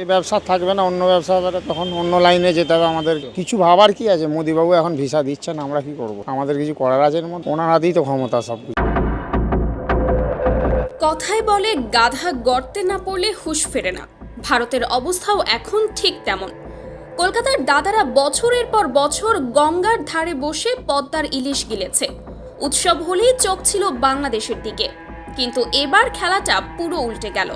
এই ব্যবসা থাকবে না, অন্য ব্যবসা তখন অন্য লাইনে যেতে হবে আমাদের। কিছু ভাবার কি আছে? মোদিবাবু এখন ভিসা দিচ্ছেন, আমরা কি করব? আমাদের কিছু করার আছে মধ্যে? ওনার হাতেই তো ক্ষমতা সব কথায় বলে গাধা গর্তে না পড়লে হুঁশ ফেরে না। ভারতের অবস্থাও এখন ঠিক তেমন। কলকাতার দাদারা বছরের পর বছর গঙ্গার ধারে বসে পদ্মার ইলিশ গিলেছে। উৎসব হলেই চোখ ছিল বাংলাদেশের দিকে। কিন্তু এবার খেলাটা পুরো উল্টে গেল।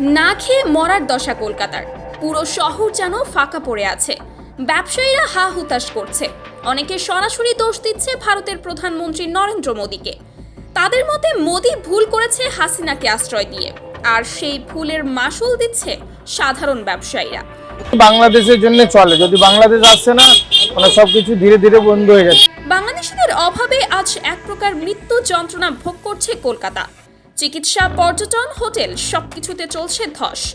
না খেয়ে মরার দশা কলকাতার। পুরো শহর যেন ফাঁকা পড়ে আছে। ব্যবসায়ীরা হা হুতাশ করছে। অনেকে সরাসরি দোষ দিচ্ছে ভারতের প্রধানমন্ত্রী নরেন্দ্র মোদীকে। তাদের মতে মোদী ভুল করেছে হাসিনাকে আশ্রয় দিয়ে। আর সেই ভুলের মাসুল দিচ্ছে সাধারণ ব্যবসায়ীরা। বাংলাদেশের জন্য চলে। যদি বাংলাদেশ আসছে না মানে সব কিছু ধীরে ধীরে বন্ধ হয়ে যাচ্ছে। বাংলাদেশিদের অভাবে আজ এক প্রকার মৃত্যু যন্ত্রণা ভোগ করছে কলকাতা। চিকিৎসা, পর্যটন, হোটেল, সবকিছুতে চলছে ধস।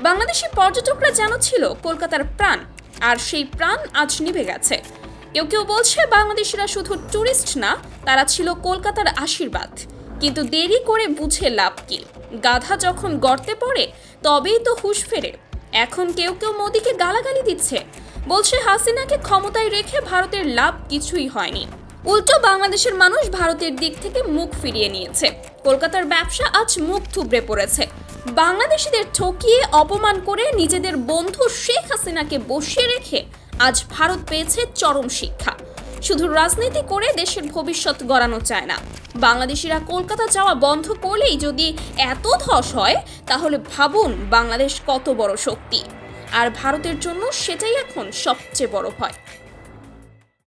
বাংলাদেশি পর্যটকরা যেন ছিল কলকাতার প্রাণ, আর সেই প্রাণ আজ নিভে গেছে। কেউ কেউ বলছে বাংলাদেশিরা শুধু ট্যুরিস্ট না, তারা ছিল কলকাতার আশীর্বাদ। কিন্তু দেরি করে বুঝে লাভ কি? গাধা যখন গর্তে পড়ে, তবেই তো হুঁশ ফেরে। এখন কেউ কেউ মোদিকে গালাগালি দিচ্ছে। বলছে হাসিনাকে ক্ষমতায় রেখে ভারতের লাভ কিছুই হয়নি। উল্টো বাংলাদেশের মানুষ ভারতের দিক থেকে মুখ ফিরিয়ে নিয়েছে। কলকাতার ব্যবসা আজ মুখ থুবড়ে পড়েছে। বাংলাদেশিদের ঠকিয়ে অপমান করে নিজেদের বন্ধু শেখ হাসিনাকে বসিয়ে রেখে আজ ভারত পেয়েছে চরম শিক্ষা। শুধু রাজনীতি করে দেশের ভবিষ্যৎ গড়ানো চায় না। বাংলাদেশিরা কলকাতা যাওয়া বন্ধ করলেই যদি এত ধস হয়, তাহলে ভাবুন বাংলাদেশ কত বড় শক্তি। আর ভারতের জন্য সেটাই এখন সবচেয়ে বড় ভয়।